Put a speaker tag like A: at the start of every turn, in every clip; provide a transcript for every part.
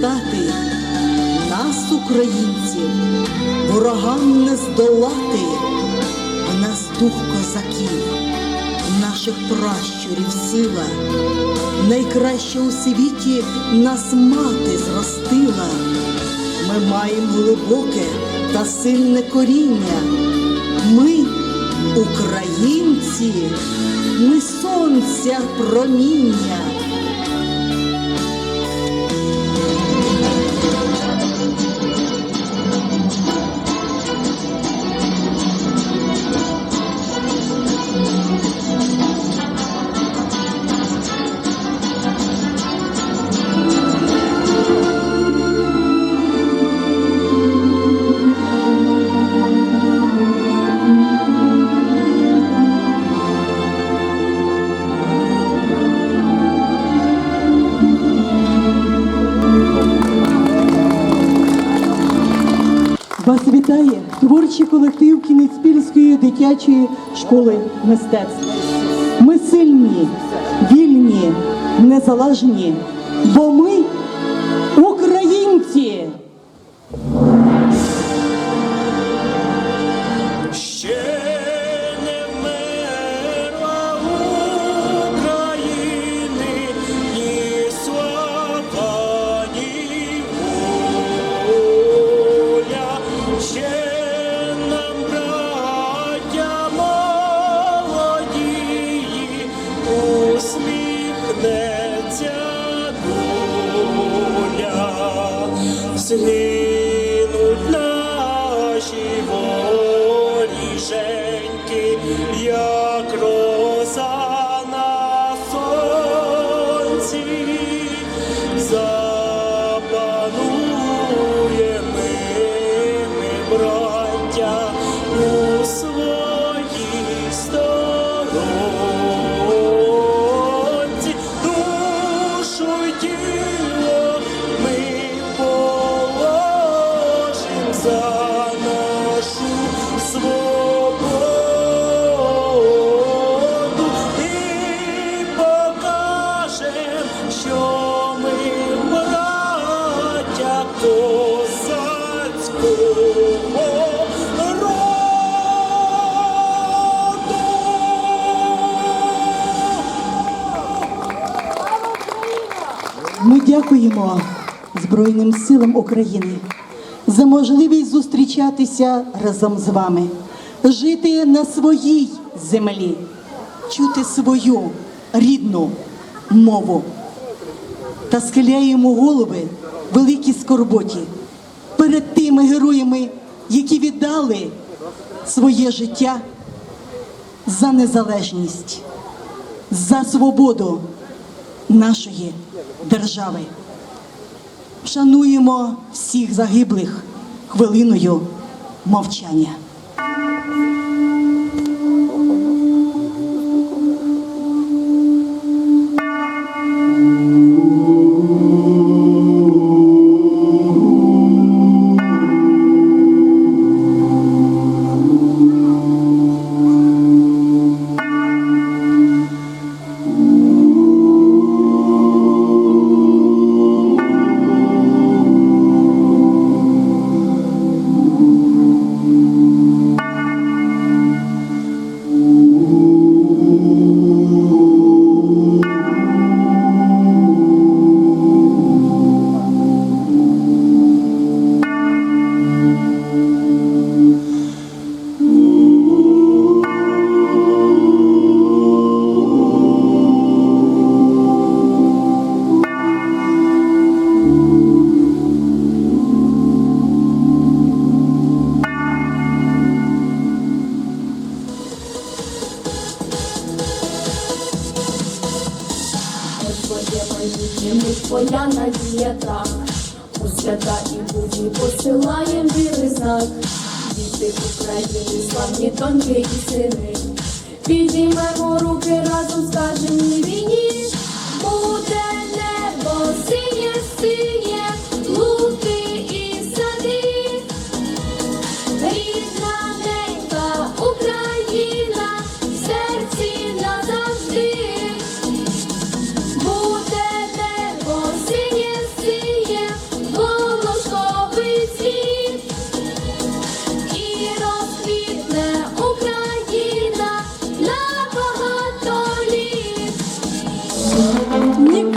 A: зростати. Нас, українців, ворогам не здолати. В нас дух козаків, наших пращурів сила. Найкраще у світі нас мати зростила. Ми маємо глибоке та сильне коріння. Ми, українці, ми сонця проміння. Творчий колектив кінецьпільської дитячої школи мистецтв. Ми сильні, вільні, незалежні, бо ми listening. Дякуємо Збройним силам України за можливість зустрічатися разом з вами, жити на своїй землі, чути свою рідну мову. Та схиляємо голови великій скорботі перед тими героями, які віддали своє життя за незалежність, за свободу нашої держави. Шануємо всіх загиблих хвилиною мовчання.
B: Твоя надія так. У свята і будні посилаєм віри знак. Діти України, славні доньки і сини. Підіймемо руки разом, скажемо ні війні.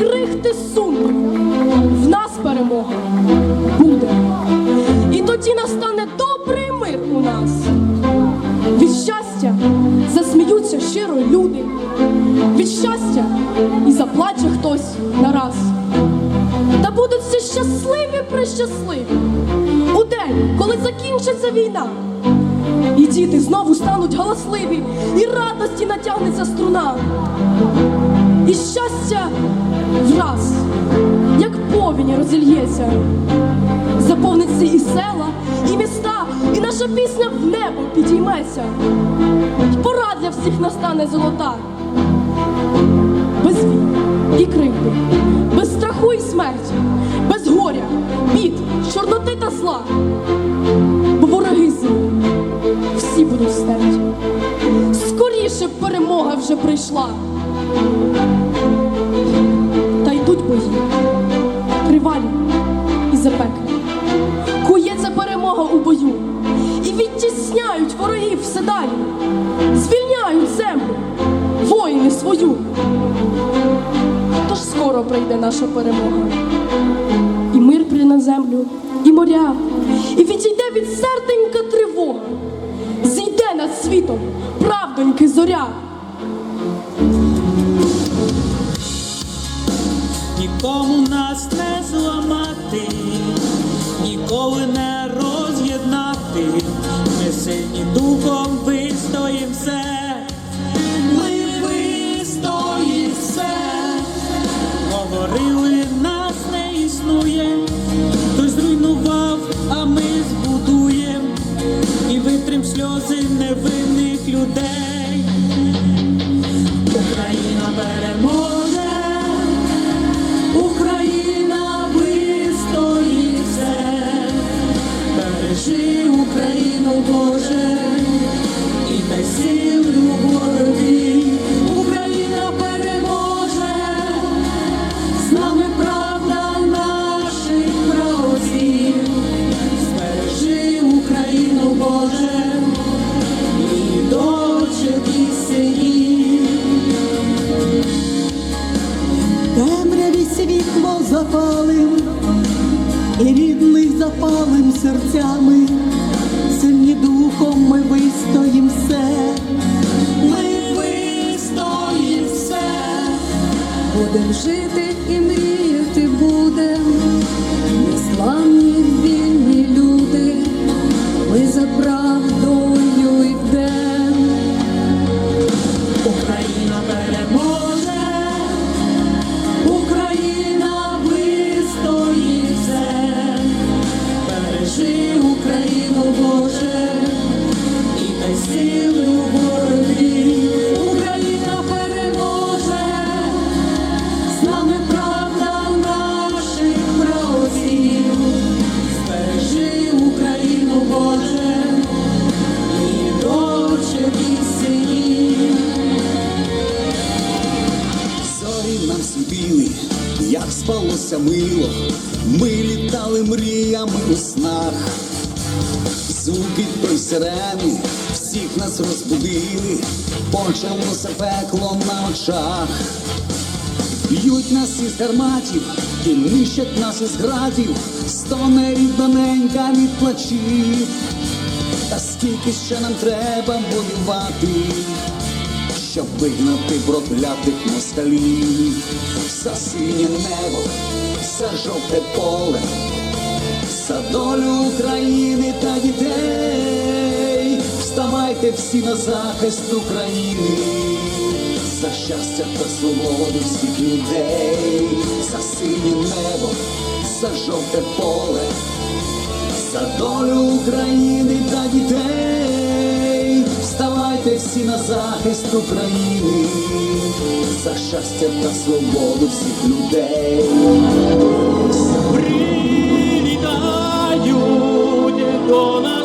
C: Крихти сумніву, в нас перемога буде. І тоді настане добрий мир у нас. Від щастя засміються щиро люди, від щастя і заплаче хтось нараз. Та будуть всі щасливі прищасливі у день, коли закінчиться війна. І діти знову стануть галасливі, і радості натягнеться струна. І щастя враз, як повінь розільється, заповниться і села, і міста, і наша пісня в небо підійметься. Пора для всіх настане золота. Без війн і кривди, без страху і смерті, без горя, бід, чорноти та зла. Бо вороги злі, всі будуть стерті. Скоріше перемога вже прийшла. Та йдуть бої, тривалі і запеклі. Кується перемога у бою, і відтісняють ворогів все далі, звільняють землю, воїни свою. Тож скоро прийде наша перемога. І мир прийде на землю, і моря, і відійде від серденька тривога. Зійде над світом правдоньки зоря.
A: Нікому нас не зламати, ніколи не роз'єднати. Ми сильні духом вистоїм все. Ми вистоїм все. Говорили, нас не існує. Хтось зруйнував, а ми збудуєм і витрим сльози невинних людей.
D: Запалим, і рідних запалим серцями, сильні духом ми вистоїм все.
A: Ми вистоїм все.
B: Будем жити і мріяти
E: спалося мило, ми літали мріями у снах. Звуки той сирени всіх нас розбудили, почалося пекло на очах. Б'ють нас із гарматів і нищать нас із градів, стоне рідненька від плачів. Та скільки ще нам треба воювати, щоб вигнати проклятих москалів, за синє небо, за жовте поле, за долю України та дітей. Вставайте всі на захист України, за щастя та свободу всіх людей, за синє небо, за жовте поле за долю України та дітей. Вставайте всі на захист України, за щастя та свободу всіх людей.
A: Прилітають до нашого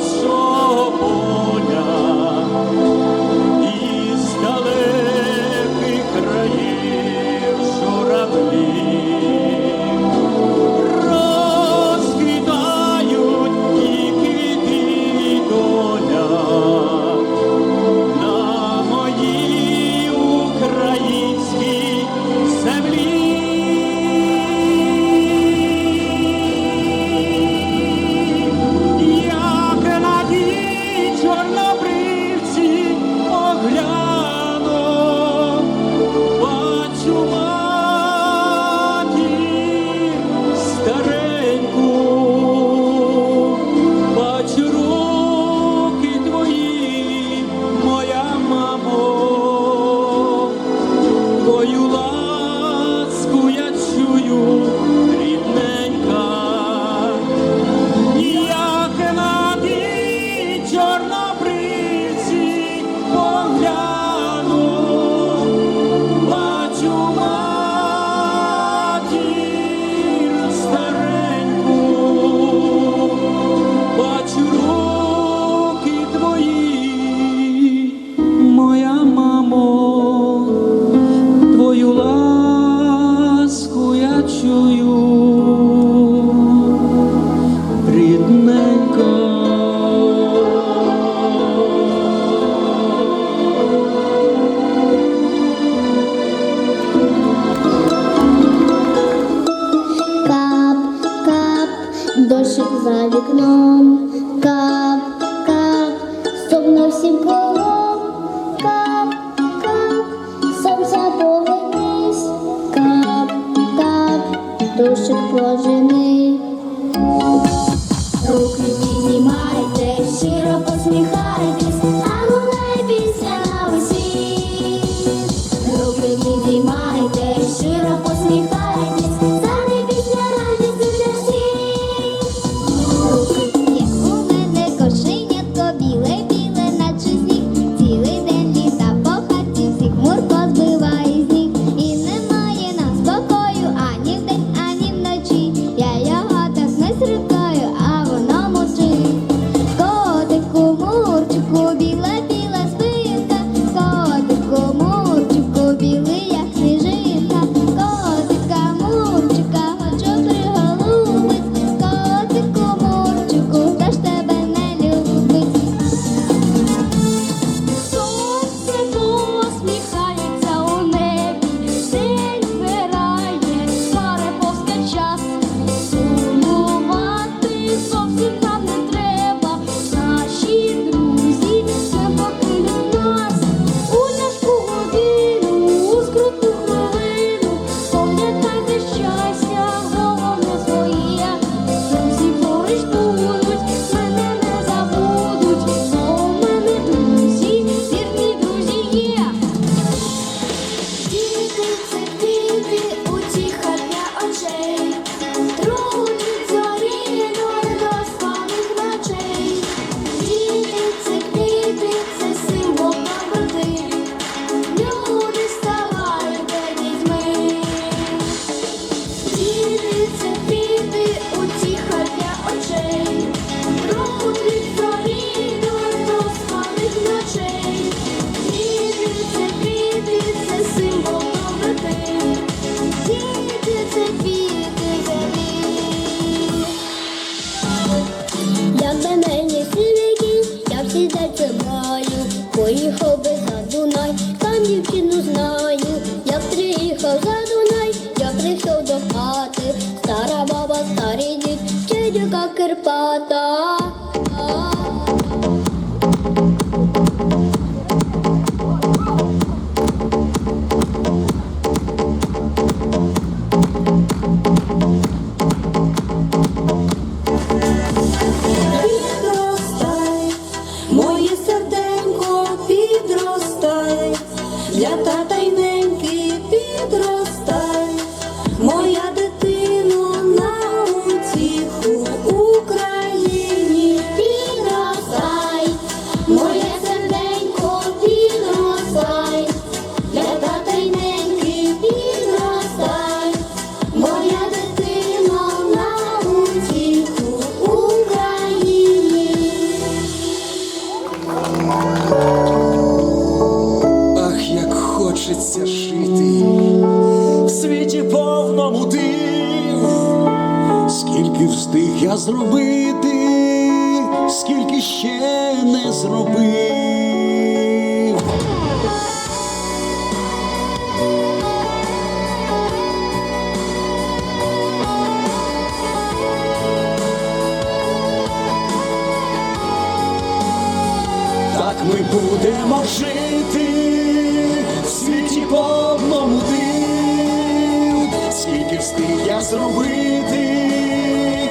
E: встиг я зробити,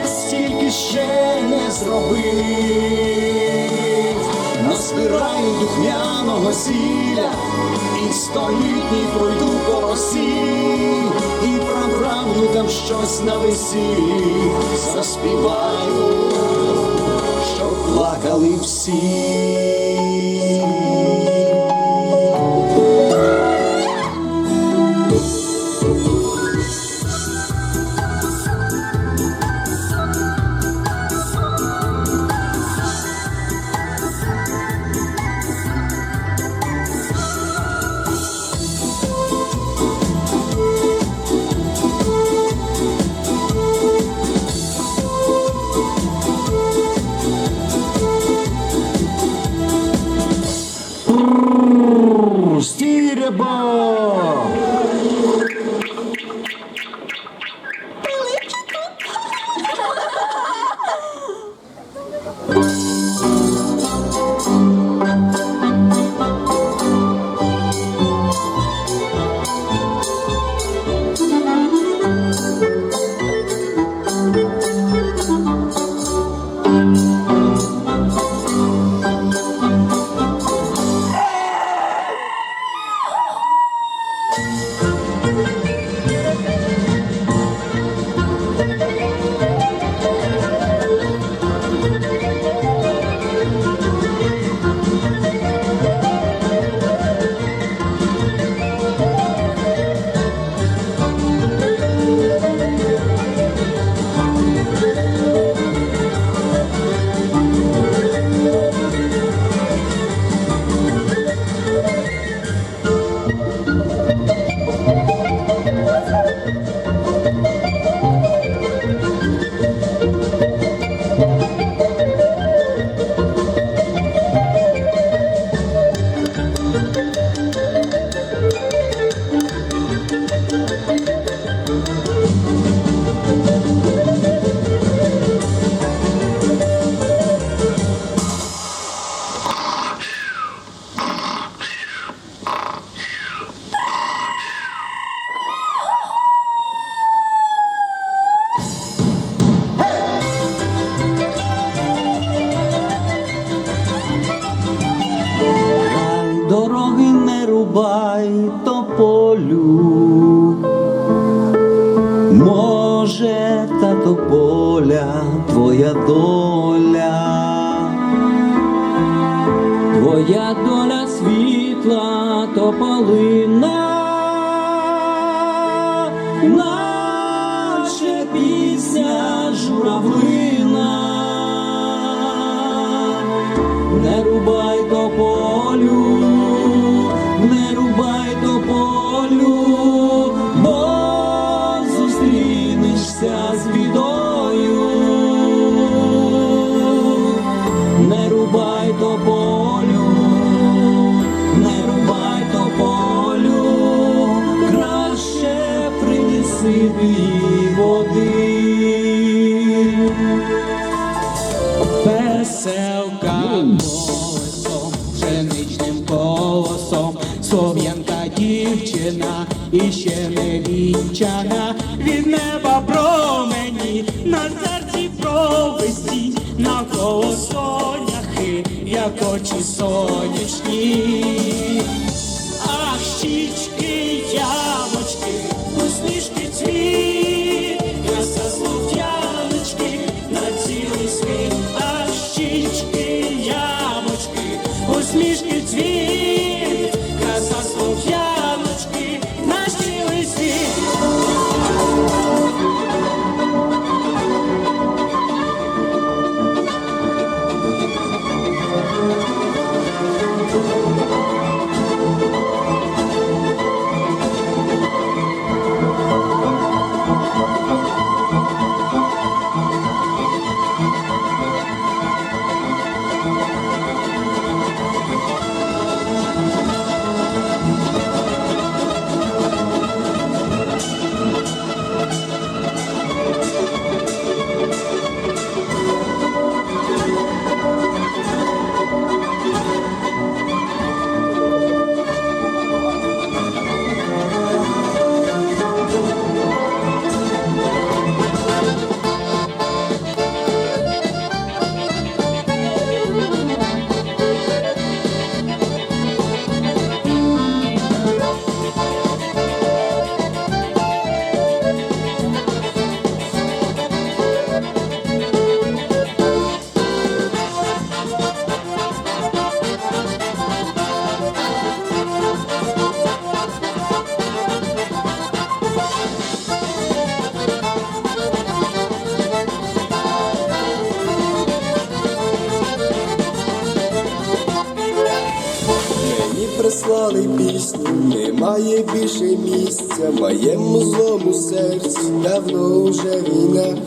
E: стільки ще не зробив, назбираю духмяного сіля, і столітній пройду по Росії, і пробравну там щось на весіллі, заспіваю, що плакали всі. Beautiful. Твоя доля. Твоя доля світла тополина, наче пісня журавлина, не рубай
A: see серці,
F: давно вже війна.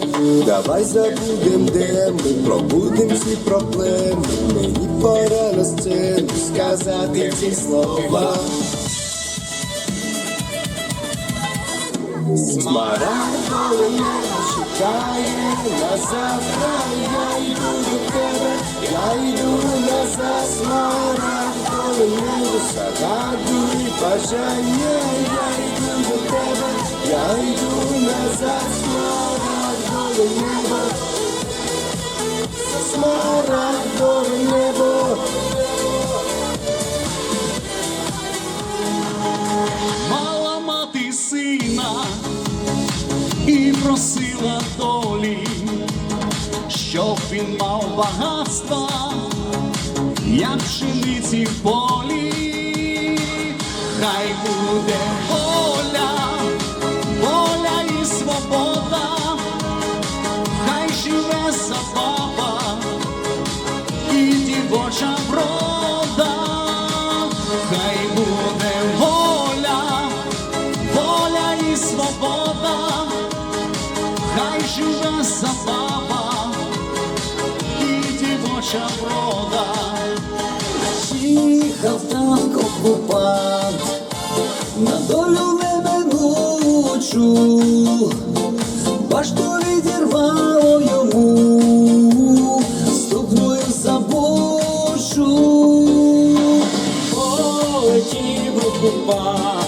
F: Давай забудем, де ми пробудем всі проблеми. Мені пора на сцену сказати ці слова. Смарагдове небо чекає на завтра, я йду до тебе, я йду назад, смарагдове небо загадуй бажання, я йду до тебе, я йду назад, смарагдове небо, смарагдове небо.
A: Мала мати сина і просила долі, щоб він мав багатства, як пшениці в полі, хай буде дівоча врода, хай буде воля, воля і свобода, хай живе забава і дівоча врода.
E: Їхав так окупант на долю неминучу, башту відірвало йому,
A: окупант,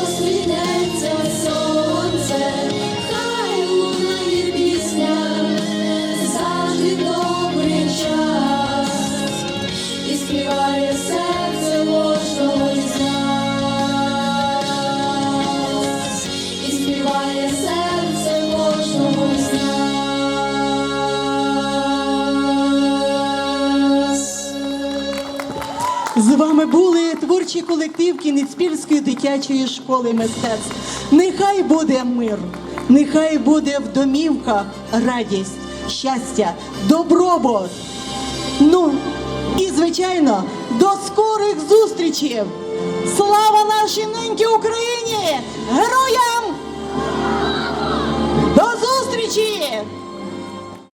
B: посміхнеться сонце, хай лунає пісня, завжди добрий час, і співає серце кожного нас, і співає серце кожного нас. З
D: вами були творчий колектив кінецьпільської дитячої школи мистецтв. Нехай буде мир, нехай буде в домівках радість, щастя, добробут. Ну і звичайно, до скорих зустрічей! Слава нашій ниньки Україні! Героям! До зустрічі!